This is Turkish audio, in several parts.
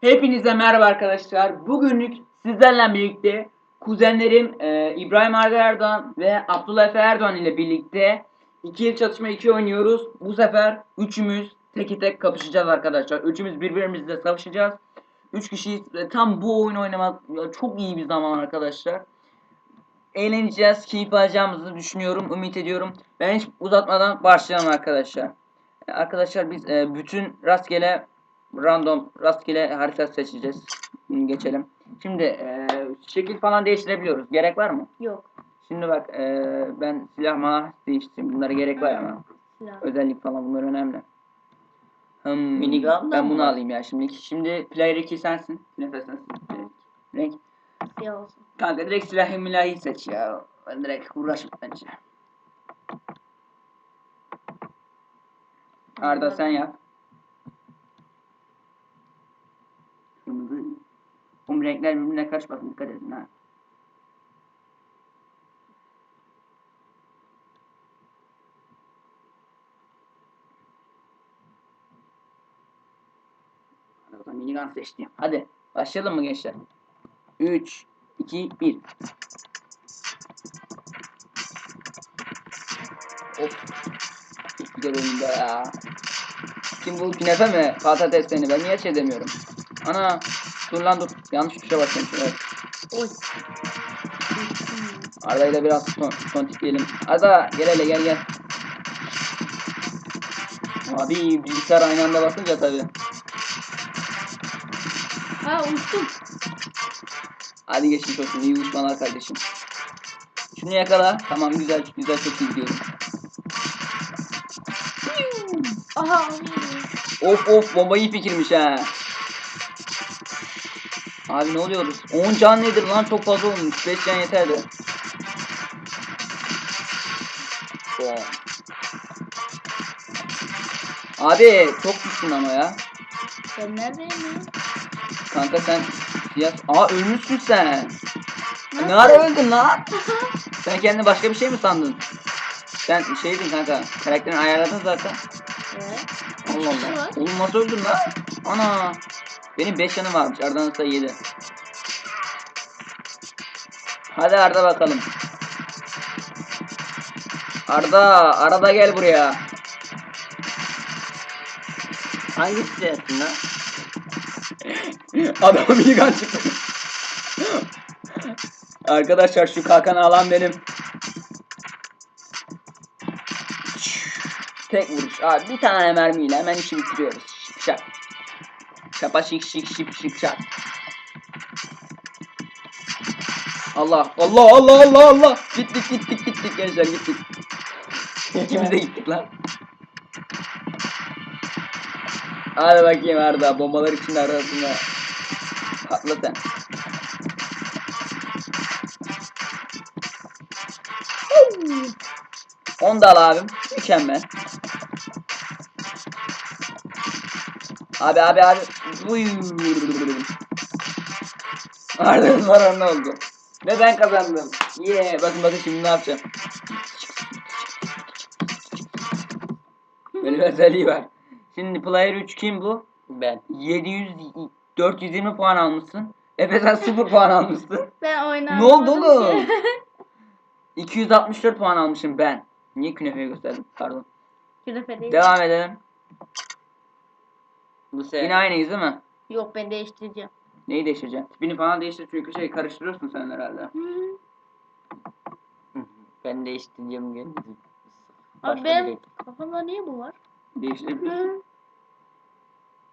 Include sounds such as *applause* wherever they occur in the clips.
Hepinize merhaba arkadaşlar. Bugünlük sizlerle birlikte kuzenlerim e, İbrahim Arda Erdoğan ve Abdullah Efe Erdoğan ile birlikte ikili çatışma 2 oynuyoruz. Bu sefer üçümüz tek tek kapışacağız arkadaşlar. Üçümüz birbirimizle savaşacağız. Üç kişiyiz ve tam bu oyunu oynamak çok iyi bir zaman arkadaşlar. Eğleneceğiz, keyif alacağımızı düşünüyorum, ümit ediyorum. Ben hiç uzatmadan başlayalım arkadaşlar. Arkadaşlar biz e, bütün rastgele random rastgele harita seçeceğiz. Geçelim. Şimdi e, şekil falan değiştirebiliyoruz. Gerek var mı? Yok. Şimdi bak e, ben silah mala değiştireyim. Bunlara gerek var ama. Silah. Özellik falan bunlar önemli. Hmm, Minigun ben bunu alayım ya şimdi. Şimdi player 2 sensin. Nefes sensin. Renk. Siyah olsun. Kanka direkt silahı milahi seç ya. Ben direkt uğraşma bence. Arda sen yap. Kırmızı. Bu renkler birbirine karışmasın dikkat edin ha. Minigun seçtim. Hadi başlayalım mı gençler? 3, 2, 1. Of. Oyunda ya. Kim bu künefe mi? Patates seni. Ben niye şey demiyorum? Ana. Dur lan dur. Yanlış tuşa basmışım. Evet. Oy. Arda'yla biraz son, son tikleyelim. Arda gel hele gel gel. Abi bilgisayar aynı anda basınca tabi. Ha uçtum. Hadi geçmiş olsun. İyi uçmalar kardeşim. Şunu yakala. Tamam güzel güzel çok iyi gidiyorum. Aha. Of of bomba iyi fikirmiş ha. Abi ne oluyoruz? 10 can nedir lan çok fazla olmuş. 5 can yeterdi. Bom. Abi çok düştün ama ya. Ben neredeyim ya? Kanka sen siyah... Aa ölmüşsün sen. Ne ara öldün lan? *laughs* sen kendini başka bir şey mi sandın? Sen şeydin kanka. Karakterini ayarladın zaten. Evet. Allah şey Allah. var. Oğlum nasıl öldün lan? Ana. Benim 5 yanım varmış. Arda'nın ise 7. Hadi Arda bakalım. Arda, arada gel buraya. Hangisi sensin lan? *laughs* Adam minigun çıktı. Arkadaşlar şu kalkanı alan benim. Tek vuruş. Abi bir tane mermiyle hemen işi bitiriyoruz. Şak. Şapa şık şık şık şık şak. Allah Allah Allah Allah Allah. Gittik gittik gittik gençler gittik. İkimiz de gittik lan. Hadi bakayım Arda bombalar içinde arasında. Patla sen. Onu da al abim. Mükemmel. Abi abi abi. Uy. Zararı ne oldu? Ve ben kazandım. Yeah. Bakın bakın şimdi ne yapacağım. Böyle bir özelliği var. Şimdi player 3 kim bu? Ben. 700 420 puan almışsın. Efe sen 0 puan almışsın. *laughs* Ben oynamadım. Ne oldu oğlum? *laughs* ki. 264 puan almışım ben. Niye künefeyi gösterdim? Pardon. Künefe değil. Devam edelim. Bu sen. Yine aynıyız değil mi? Yok ben değiştireceğim. Neyi değiştireceksin? Tipini falan değiştir çünkü şey karıştırıyorsun sen herhalde. Hı. Ben değiştireceğim gene. Abi benim kafamda niye bu var? Değiştirebiliyorsun. Hı.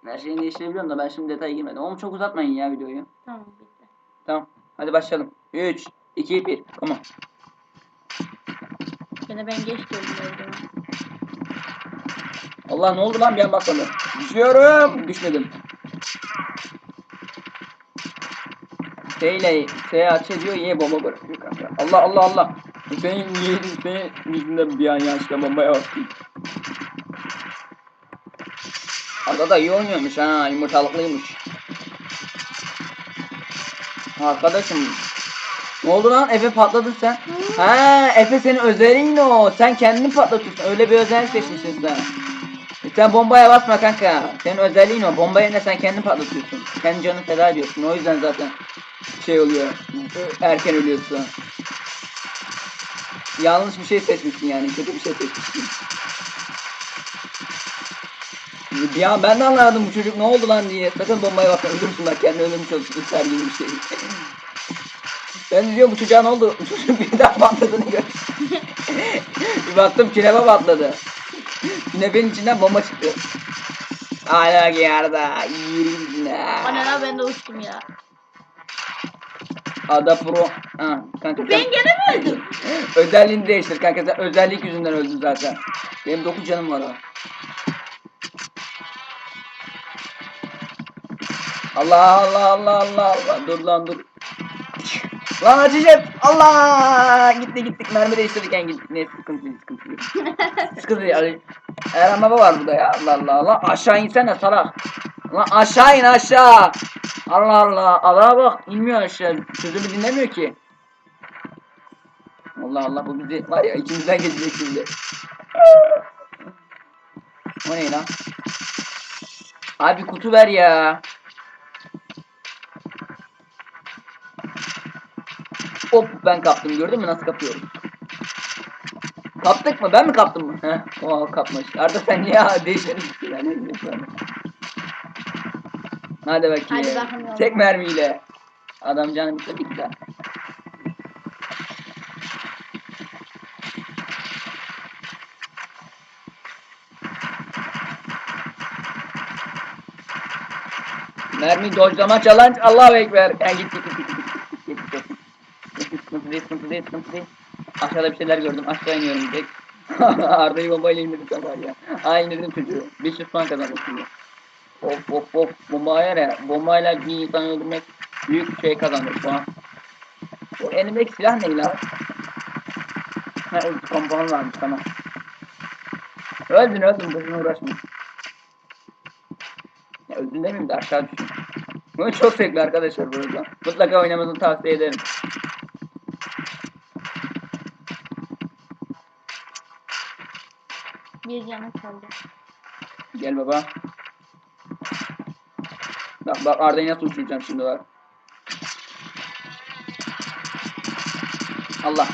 Her şeyini değiştirebiliyorsun da ben şimdi detaya girmedim. Oğlum çok uzatmayın ya videoyu. Tamam bitti. Tamam. Hadi başlayalım. 3, 2, 1. Tamam. Gene ben geç geldim o zaman. Allah ne oldu lan bir an bakmadım. Düşüyorum. Düşmedim. T ile T aç ediyor Y bomba bırakıyor kanka. Allah Allah Allah. Senin yeğenin senin yüzünden bir an yanlışlıkla bombaya bastım. Arada da iyi oynuyormuş ha yumurtalıklıymış. Arkadaşım. Ne oldu lan? Efe patladın sen. Ha Efe senin özelliğin o. Sen kendini patlatıyorsun. Öyle bir özellik seçmişsin sen. Sen bombaya basma kanka. Senin özelliğin o. Bomba yerine sen kendin patlatıyorsun. Kendi canını feda ediyorsun. O yüzden zaten şey oluyor. Erken ölüyorsun. Yanlış bir şey seçmişsin yani. Kötü bir şey seçmişsin. Bir an ben de anlamadım bu çocuk ne oldu lan diye. Sakın bombaya bakma ölürsün bak kendi ölümü çalışsın. İster gibi bir şey. Ben diyorum bu çocuğa ne oldu? *laughs* Çocuk birden patladığını gör. bir baktım künebe patladı. Künebenin içinden bomba çıktı. Hala yarda. Yürü O ne ben de uçtum ya. Ada Pro. Ha, kanka Ben sen gene mi öldüm? özelliğini değiştir kanka sen özellik yüzünden öldün zaten. Benim 9 canım var o. Allah Allah Allah Allah Allah dur lan dur. Lan açacağız. Allah gitti gittik mermi değiştirirken gittik. Ne sıkıntı değil sıkıntı değil. sıkıntı değil. Eren baba var burada ya Allah Allah. Lan aşağı insene salak. Lan aşağı in aşağı. Allah Allah. Allah'a bak inmiyor aşağı. Sözümü dinlemiyor ki. Allah Allah bu bizi var ya içimizden geçecek şimdi. O ne lan? Abi kutu ver ya. Hop ben kaptım gördün mü nasıl kapıyorum? Kaptık mı? Ben mi kaptım mı? Heh, o kapmış. Arda sen niye *laughs* değiştirdin? Yani? Hadi bakayım. Hadi bakalım. Tek mermiyle. Adam canı bitirdik de. Mermi dojlama challenge Allahu Ekber. Yani git git git git değil sıkıntı değil. Aşağıda bir şeyler gördüm aşağı iniyorum direkt. *laughs* Arda'yı bombayla indirdim sen var ya. Aa indirdim çocuğu. 500 puan kazandım şimdi. Of of of bomba ya. Bombayla bir insan öldürmek büyük şey kazanır puan. Bu elimdeki silah ne lan? Ha ulti kompan varmış tamam. Öldün öldün boşuna uğraşma. Ya öldün demeyeyim de aşağı düşün. Bu çok zevkli arkadaşlar bu arada. Mutlaka oynamanızı tavsiye ederim. Bir canım kaldı. Gel baba. Bak bak Arda'yı nasıl uçuracağım şimdi bak. Allah.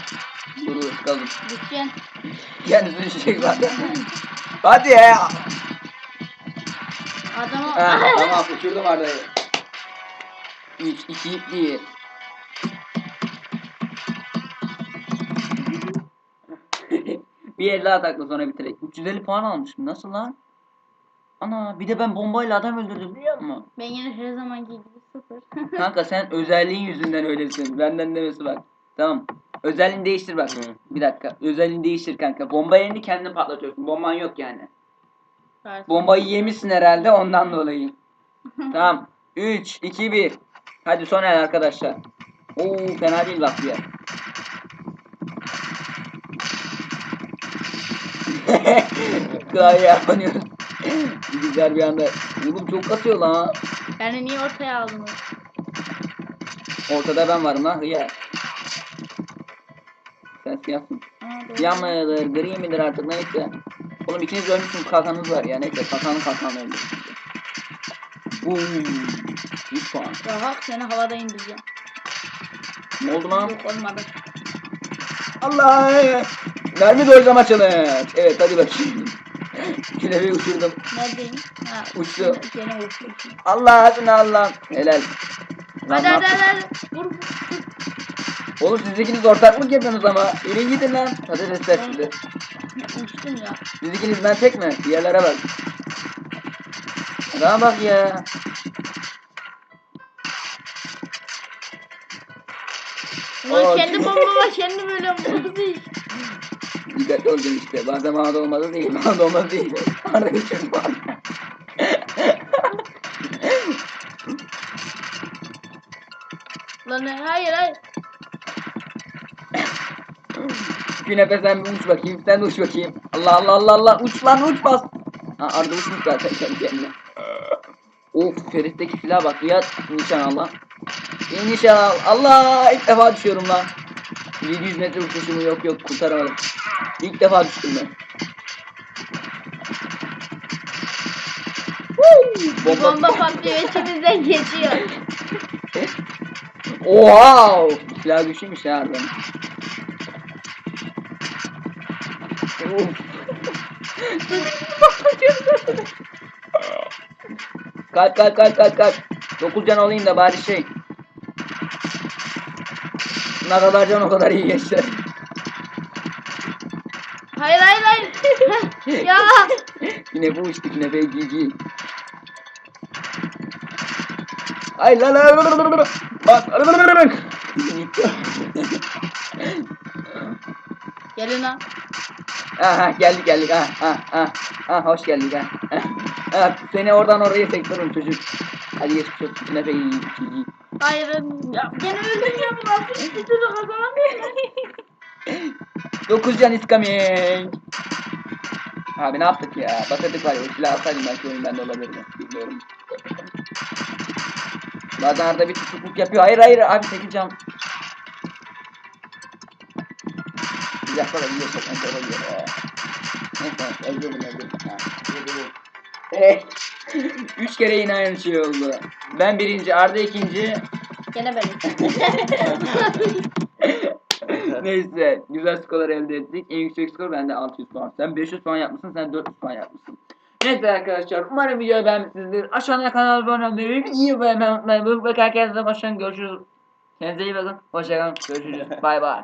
Dur dur kaldım. Düşeceksin. Kendisi düşecek zaten. Hadi ya. Adamı... Ha, *laughs* tamam uçurdum Arda'yı. 3, 2, 1. bir el daha takla sonra bitirek. 350 puan almışım. Nasıl lan? Ana bir de ben bombayla adam öldürdüm biliyor musun? Ben yine her zamanki gibi sıfır. *laughs* Kanka sen özelliğin yüzünden öylesin. Benden demesi bak. Tamam. Özelliğini değiştir bak. Hı. Bir dakika. Özelliğini değiştir kanka. Bomba yerini kendin patlatıyorsun. Bomban yok yani. Pardon. Bombayı yemişsin herhalde ondan dolayı. *laughs* tamam. 3, 2, 1. Hadi son el arkadaşlar. Oo fena değil bak ya. Klavye yapamıyoruz. Güzel bir anda. Oğlum çok kasıyor lan. Yani niye ortaya aldınız? Ortada ben varım lan hıyar. Sen siyahsın. Siyah mıdır, gri midir artık neyse. Oğlum ikiniz ölmüşsünüz kalkanınız var ya neyse kalkanın kalkanı öldü. Boom. 100 puan. Ya bak seni havada indireceğim. Ne oldu lan? Yok olmadı. Allah! Mermi dojlama challenge. Evet hadi bakayım. Külevi uçurdum. Neredeyim? Ha, Uçtu. Gene uçtu. Allah adına Allah. Helal. Lan Hadi hadi hadi. hadi. Vur vur. Oğlum siz ikiniz ortaklık yapıyorsunuz ama. Yürüyün gidin lan. Hadi reset size. Uçtum ya. Siz ikiniz ben tek mi? Diğerlere bak. Adama bak ya. Ulan Aa, kendi bombama kendi böyle vurdu iş. *laughs* Dikkatli olacaksın işte. Bazen bana da olmadı değil. *laughs* Bana da olmadı değil. Bana da geçiyorum bana. Lan hayır hayır. Günefe sen bir uç bakayım. Sen de uç bakayım. Allah Allah Allah Allah. Uç lan uç bas. Ha Arda uçmuş zaten kendi kendine. Of Ferit'teki silaha bak. Ya nişan Allah. İyi nişan al. Allah ilk defa düşüyorum lan. 700 metre uçuşumu yok yok kurtaramadım. İlk defa düştüm ben. Bomba. Bomba patlıyor içimizden geçiyor. *laughs* Oha! Silah güçlüymüş ya. Uf. kalk kalk kalk kalk kalk. 9 can olayım da bari şey. Ne kadar can o kadar iyi gençler. Hayır hayır hayır. ya yine bu işte yine be GG. Ay la la la la la. Bak. gelin lan. Aha geldik geldik ha ha ha ha hoş geldik ha. ha seni oradan oraya sektörüm çocuk. Hadi geç çok yine be GG. Hayır ya gene öldüm ya bu nasıl bir kazanamıyorum. 9 can is coming. Abi ne yaptık ya? Batırdık var ya. O silahı alsaydım belki oyun bende olabilirdi. Bilmiyorum. Bazen arada bir tutukluk yapıyor. Hayır hayır abi 8 can. Dakika da sokmak olabilir. Ee, Neyse öldürdüm öldürdüm. Evet. Üç kere yine aynı şey oldu. Ben birinci, Arda ikinci. Gene benim. *laughs* Neyse güzel skorlar elde ettik. En yüksek skor bende 600 puan. Sen 500 puan yapmışsın, sen 400 puan yapmışsın. Neyse arkadaşlar umarım videoyu beğenmişsinizdir. Aşağıya kanala abone olmayı, iyi beğenmeyi unutmayın. Bu herkese hoşçakalın görüşürüz. Kendinize iyi bakın. Hoşçakalın görüşürüz. Bay bay.